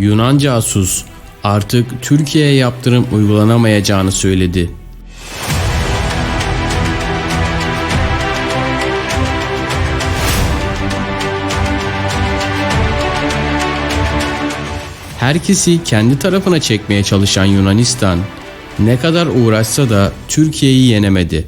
Yunan casus artık Türkiye'ye yaptırım uygulanamayacağını söyledi. Herkesi kendi tarafına çekmeye çalışan Yunanistan ne kadar uğraşsa da Türkiye'yi yenemedi.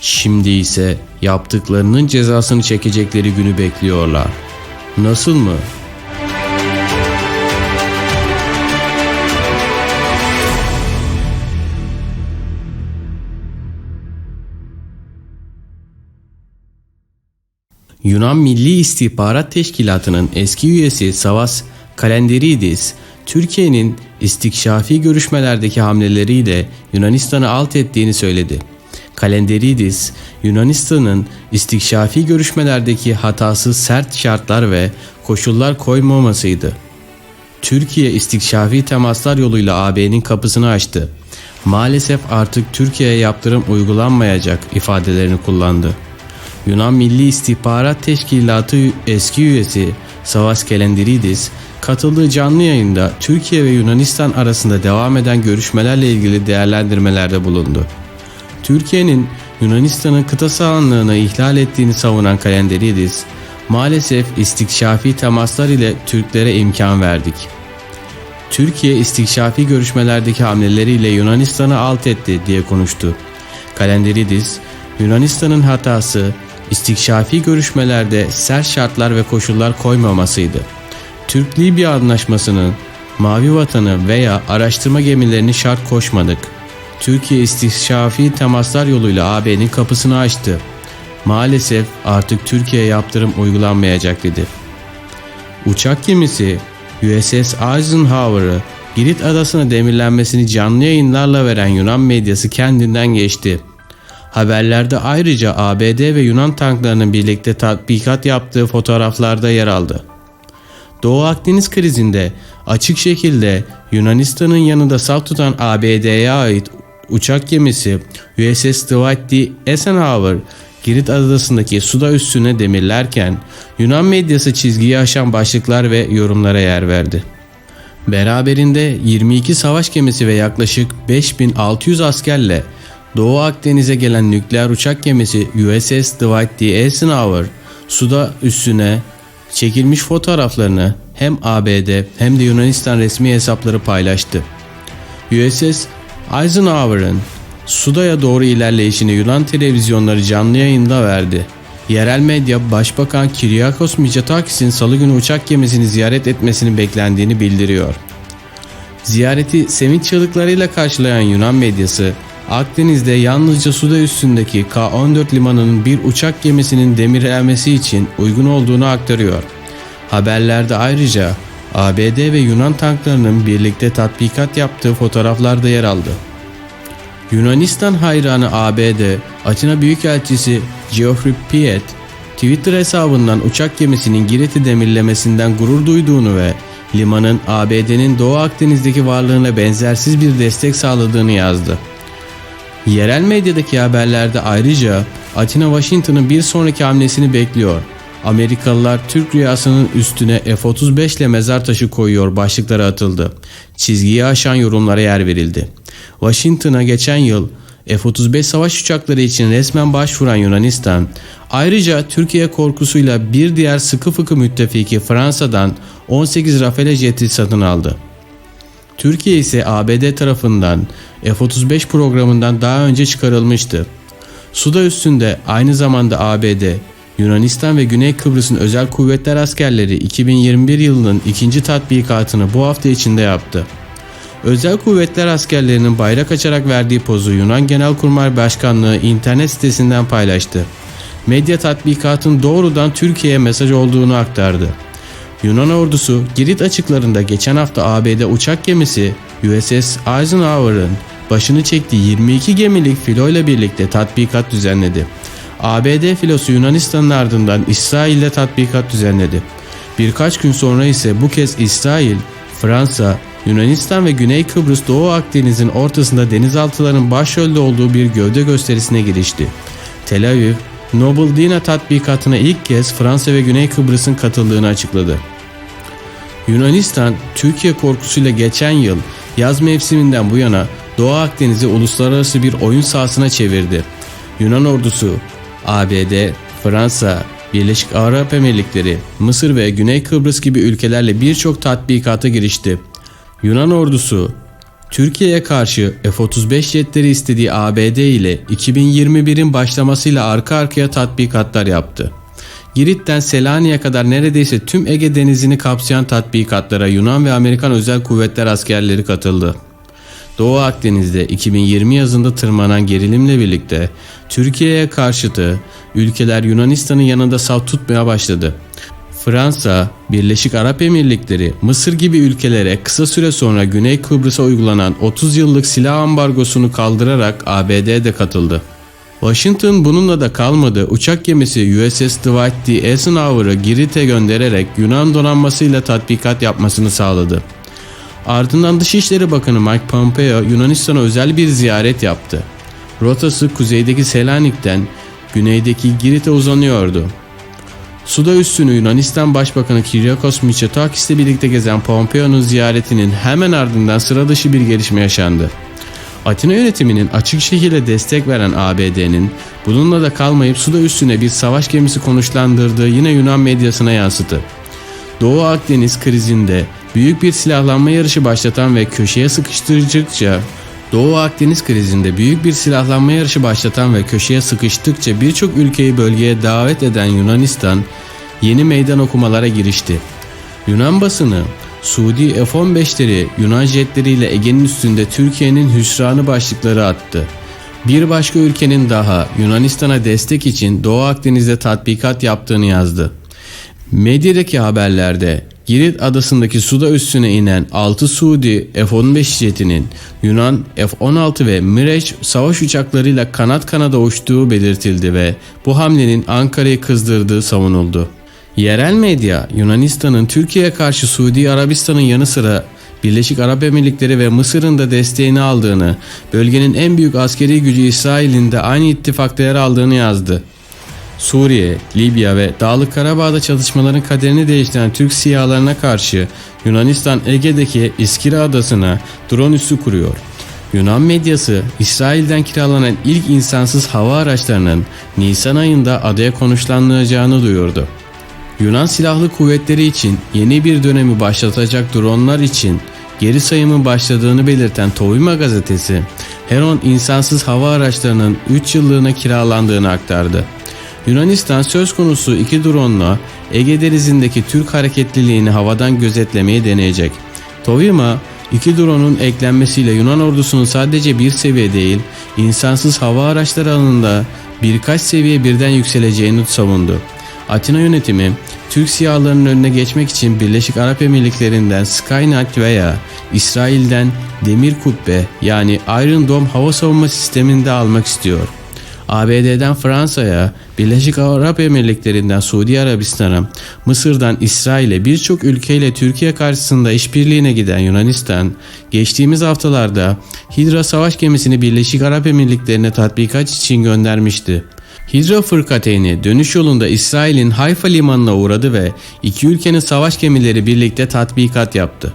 Şimdi ise yaptıklarının cezasını çekecekleri günü bekliyorlar. Nasıl mı? Yunan Milli İstihbarat Teşkilatı'nın eski üyesi Savas Kalenderidis, Türkiye'nin istikşafi görüşmelerdeki hamleleriyle Yunanistan'ı alt ettiğini söyledi. Kalenderidis, Yunanistan'ın istikşafi görüşmelerdeki hatası sert şartlar ve koşullar koymamasıydı. Türkiye istikşafi temaslar yoluyla AB'nin kapısını açtı. Maalesef artık Türkiye'ye yaptırım uygulanmayacak ifadelerini kullandı. Yunan Milli İstihbarat Teşkilatı eski üyesi Savas Kelendiridis katıldığı canlı yayında Türkiye ve Yunanistan arasında devam eden görüşmelerle ilgili değerlendirmelerde bulundu. Türkiye'nin Yunanistan'ın kıta sahanlığını ihlal ettiğini savunan Kalenderidis, maalesef istikşafi temaslar ile Türklere imkan verdik. Türkiye istikşafi görüşmelerdeki hamleleriyle Yunanistan'ı alt etti diye konuştu. Kalenderidis, Yunanistan'ın hatası istikşafi görüşmelerde sert şartlar ve koşullar koymamasıydı. Türk-Libya anlaşmasının Mavi Vatanı veya araştırma gemilerini şart koşmadık. Türkiye istikşafi temaslar yoluyla AB'nin kapısını açtı. Maalesef artık Türkiye yaptırım uygulanmayacak dedi. Uçak gemisi USS Eisenhower'ı Girit adasına demirlenmesini canlı yayınlarla veren Yunan medyası kendinden geçti. Haberlerde ayrıca ABD ve Yunan tanklarının birlikte tatbikat yaptığı fotoğraflarda yer aldı. Doğu Akdeniz krizinde açık şekilde Yunanistan'ın yanında saf tutan ABD'ye ait uçak gemisi USS Dwight D. Eisenhower Girit adasındaki suda üstüne demirlerken Yunan medyası çizgiyi aşan başlıklar ve yorumlara yer verdi. Beraberinde 22 savaş gemisi ve yaklaşık 5600 askerle Doğu Akdeniz'e gelen nükleer uçak gemisi USS Dwight D. Eisenhower suda üstüne çekilmiş fotoğraflarını hem ABD hem de Yunanistan resmi hesapları paylaştı. USS Eisenhower'ın Suda'ya doğru ilerleyişini Yunan televizyonları canlı yayında verdi. Yerel medya Başbakan Kyriakos Mitsotakis'in salı günü uçak gemisini ziyaret etmesini beklendiğini bildiriyor. Ziyareti sevinç çığlıklarıyla karşılayan Yunan medyası Akdeniz'de yalnızca suda üstündeki K-14 limanının bir uçak gemisinin demirlenmesi için uygun olduğunu aktarıyor. Haberlerde ayrıca ABD ve Yunan tanklarının birlikte tatbikat yaptığı fotoğraflar da yer aldı. Yunanistan hayranı ABD Atina Büyükelçisi Geoffrey Piet Twitter hesabından uçak gemisinin Girit'i demirlemesinden gurur duyduğunu ve limanın ABD'nin Doğu Akdeniz'deki varlığına benzersiz bir destek sağladığını yazdı. Yerel medyadaki haberlerde ayrıca Atina Washington'ın bir sonraki hamlesini bekliyor. Amerikalılar Türk rüyasının üstüne F-35 ile mezar taşı koyuyor başlıkları atıldı. Çizgiyi aşan yorumlara yer verildi. Washington'a geçen yıl F-35 savaş uçakları için resmen başvuran Yunanistan, ayrıca Türkiye korkusuyla bir diğer sıkı fıkı müttefiki Fransa'dan 18 Rafale jeti satın aldı. Türkiye ise ABD tarafından F-35 programından daha önce çıkarılmıştı. Suda üstünde aynı zamanda ABD, Yunanistan ve Güney Kıbrıs'ın özel kuvvetler askerleri 2021 yılının ikinci tatbikatını bu hafta içinde yaptı. Özel kuvvetler askerlerinin bayrak açarak verdiği pozu Yunan Genelkurmay Başkanlığı internet sitesinden paylaştı. Medya tatbikatın doğrudan Türkiye'ye mesaj olduğunu aktardı. Yunan ordusu Girit açıklarında geçen hafta ABD uçak gemisi USS Eisenhower'ın başını çektiği 22 gemilik filoyla birlikte tatbikat düzenledi. ABD filosu Yunanistan'ın ardından İsrail'de tatbikat düzenledi. Birkaç gün sonra ise bu kez İsrail, Fransa, Yunanistan ve Güney Kıbrıs Doğu Akdeniz'in ortasında denizaltıların başrolde olduğu bir gövde gösterisine girişti. Tel Aviv, Noble Dina tatbikatına ilk kez Fransa ve Güney Kıbrıs'ın katıldığını açıkladı. Yunanistan, Türkiye korkusuyla geçen yıl yaz mevsiminden bu yana Doğu Akdeniz'i uluslararası bir oyun sahasına çevirdi. Yunan ordusu, ABD, Fransa, Birleşik Arap Emirlikleri, Mısır ve Güney Kıbrıs gibi ülkelerle birçok tatbikata girişti. Yunan ordusu, Türkiye'ye karşı F-35 jetleri istediği ABD ile 2021'in başlamasıyla arka arkaya tatbikatlar yaptı. Girit'ten Selanik'e kadar neredeyse tüm Ege Denizi'ni kapsayan tatbikatlara Yunan ve Amerikan özel kuvvetler askerleri katıldı. Doğu Akdeniz'de 2020 yazında tırmanan gerilimle birlikte Türkiye'ye karşıtı ülkeler Yunanistan'ın yanında saf tutmaya başladı. Fransa, Birleşik Arap Emirlikleri, Mısır gibi ülkelere kısa süre sonra Güney Kıbrıs'a uygulanan 30 yıllık silah ambargosunu kaldırarak ABD de katıldı. Washington bununla da kalmadı. Uçak gemisi USS Dwight D. Eisenhower'ı Girit'e göndererek Yunan donanmasıyla tatbikat yapmasını sağladı. Ardından Dışişleri Bakanı Mike Pompeo Yunanistan'a özel bir ziyaret yaptı. Rotası kuzeydeki Selanik'ten güneydeki Girit'e uzanıyordu. Suda üstünü Yunanistan Başbakanı Kyriakos Mitsotakis ile birlikte gezen Pompeo'nun ziyaretinin hemen ardından sıra dışı bir gelişme yaşandı. Atina yönetiminin açık şekilde destek veren ABD'nin bununla da kalmayıp suda üstüne bir savaş gemisi konuşlandırdığı yine Yunan medyasına yansıdı. Doğu Akdeniz krizinde büyük bir silahlanma yarışı başlatan ve köşeye sıkıştırdıkça Doğu Akdeniz krizinde büyük bir silahlanma yarışı başlatan ve köşeye sıkıştıkça birçok ülkeyi bölgeye davet eden Yunanistan yeni meydan okumalara girişti. Yunan basını Suudi F-15'leri Yunan jetleriyle Ege'nin üstünde Türkiye'nin hüsranı başlıkları attı. Bir başka ülkenin daha Yunanistan'a destek için Doğu Akdeniz'de tatbikat yaptığını yazdı. Medyadaki haberlerde Girit adasındaki suda üstüne inen 6 Suudi F-15 jetinin Yunan F-16 ve Mirage savaş uçaklarıyla kanat kanada uçtuğu belirtildi ve bu hamlenin Ankara'yı kızdırdığı savunuldu. Yerel medya Yunanistan'ın Türkiye'ye karşı Suudi Arabistan'ın yanı sıra Birleşik Arap Emirlikleri ve Mısır'ın da desteğini aldığını, bölgenin en büyük askeri gücü İsrail'in de aynı ittifakta yer aldığını yazdı. Suriye, Libya ve Dağlık Karabağ'da çatışmaların kaderini değiştiren Türk siyalarına karşı Yunanistan Ege'deki İskira Adası'na drone üssü kuruyor. Yunan medyası İsrail'den kiralanan ilk insansız hava araçlarının Nisan ayında adaya konuşlanacağını duyurdu. Yunan Silahlı Kuvvetleri için yeni bir dönemi başlatacak dronlar için geri sayımın başladığını belirten Tovima gazetesi, Heron insansız hava araçlarının 3 yıllığına kiralandığını aktardı. Yunanistan söz konusu iki drone'la Ege Denizi'ndeki Türk hareketliliğini havadan gözetlemeyi deneyecek. Tovima, iki drone'un eklenmesiyle Yunan ordusunun sadece bir seviye değil, insansız hava araçları alanında birkaç seviye birden yükseleceğini savundu. Atina yönetimi Türk siyahlarının önüne geçmek için Birleşik Arap Emirlikleri'nden Skynet veya İsrail'den Demir Kubbe yani Iron Dome hava savunma sistemini almak istiyor. ABD'den Fransa'ya, Birleşik Arap Emirlikleri'nden Suudi Arabistan'a, Mısır'dan İsrail'e birçok ülkeyle Türkiye karşısında işbirliğine giden Yunanistan, geçtiğimiz haftalarda Hidra savaş gemisini Birleşik Arap Emirlikleri'ne tatbikat için göndermişti. Hidra fırkateyni dönüş yolunda İsrail'in Hayfa limanına uğradı ve iki ülkenin savaş gemileri birlikte tatbikat yaptı.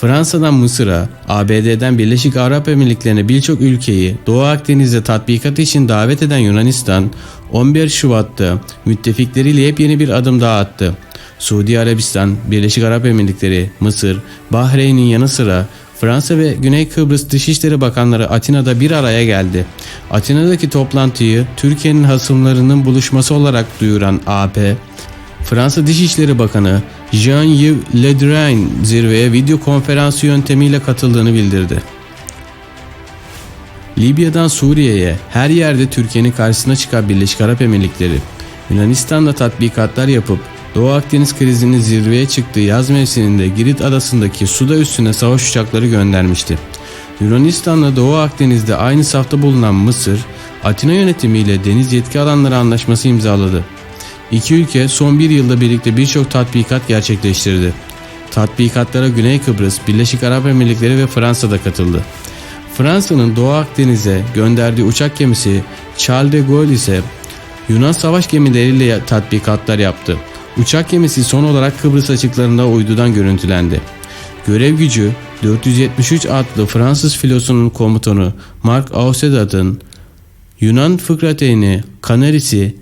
Fransa'dan Mısır'a, ABD'den Birleşik Arap Emirlikleri'ne birçok ülkeyi Doğu Akdeniz'de tatbikat için davet eden Yunanistan, 11 Şubat'ta müttefikleriyle yepyeni bir adım daha attı. Suudi Arabistan, Birleşik Arap Emirlikleri, Mısır, Bahreyn'in yanı sıra Fransa ve Güney Kıbrıs Dışişleri Bakanları Atina'da bir araya geldi. Atina'daki toplantıyı Türkiye'nin hasımlarının buluşması olarak duyuran AP, Fransa Dışişleri Bakanı Jean-Yves Le Drian zirveye video konferansı yöntemiyle katıldığını bildirdi. Libya'dan Suriye'ye her yerde Türkiye'nin karşısına çıkan Birleşik Arap Emirlikleri, Yunanistan'da tatbikatlar yapıp Doğu Akdeniz krizinin zirveye çıktığı yaz mevsiminde Girit adasındaki suda üstüne savaş uçakları göndermişti. Yunanistan'la Doğu Akdeniz'de aynı safta bulunan Mısır, Atina yönetimiyle deniz yetki alanları anlaşması imzaladı. İki ülke son bir yılda birlikte birçok tatbikat gerçekleştirdi. Tatbikatlara Güney Kıbrıs, Birleşik Arap Emirlikleri ve Fransa da katıldı. Fransa'nın Doğu Akdeniz'e gönderdiği uçak gemisi Charles de Gaulle ise Yunan savaş gemileriyle tatbikatlar yaptı. Uçak gemisi son olarak Kıbrıs açıklarında uydudan görüntülendi. Görev gücü 473 adlı Fransız filosunun komutanı Mark Ausedat'ın Yunan fıkrateyni Canaris'i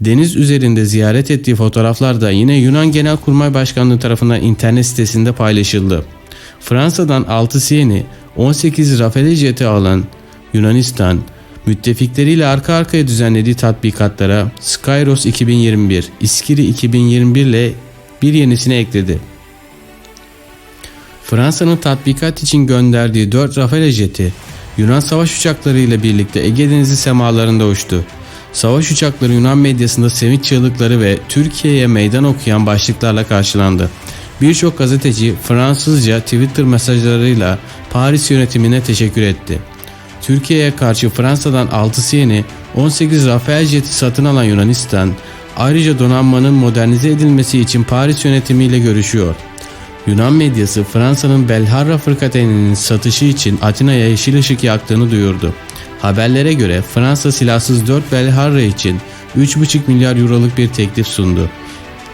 deniz üzerinde ziyaret ettiği fotoğraflar da yine Yunan Genelkurmay Başkanlığı tarafından internet sitesinde paylaşıldı. Fransa'dan 6 Sieni, 18 Rafale jeti alan Yunanistan, müttefikleriyle arka arkaya düzenlediği tatbikatlara Skyros 2021, İskiri 2021 ile bir yenisini ekledi. Fransa'nın tatbikat için gönderdiği 4 Rafale jeti Yunan savaş uçaklarıyla birlikte Ege Denizi semalarında uçtu. Savaş uçakları Yunan medyasında sevinç çığlıkları ve Türkiye'ye meydan okuyan başlıklarla karşılandı. Birçok gazeteci Fransızca Twitter mesajlarıyla Paris yönetimine teşekkür etti. Türkiye'ye karşı Fransa'dan 6 Sieni 18 Rafael jeti satın alan Yunanistan ayrıca donanmanın modernize edilmesi için Paris yönetimiyle görüşüyor. Yunan medyası Fransa'nın Belharra fırkateyninin satışı için Atina'ya yeşil ışık yaktığını duyurdu. Haberlere göre Fransa silahsız 4 Belharra için 3,5 milyar euroluk bir teklif sundu.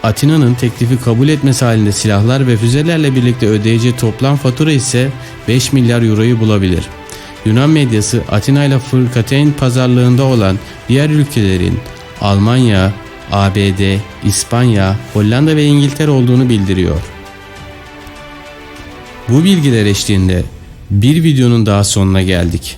Atina'nın teklifi kabul etmesi halinde silahlar ve füzelerle birlikte ödeyeceği toplam fatura ise 5 milyar euroyu bulabilir. Yunan medyası Atina ile fırkateyn pazarlığında olan diğer ülkelerin Almanya, ABD, İspanya, Hollanda ve İngiltere olduğunu bildiriyor. Bu bilgiler eşliğinde bir videonun daha sonuna geldik.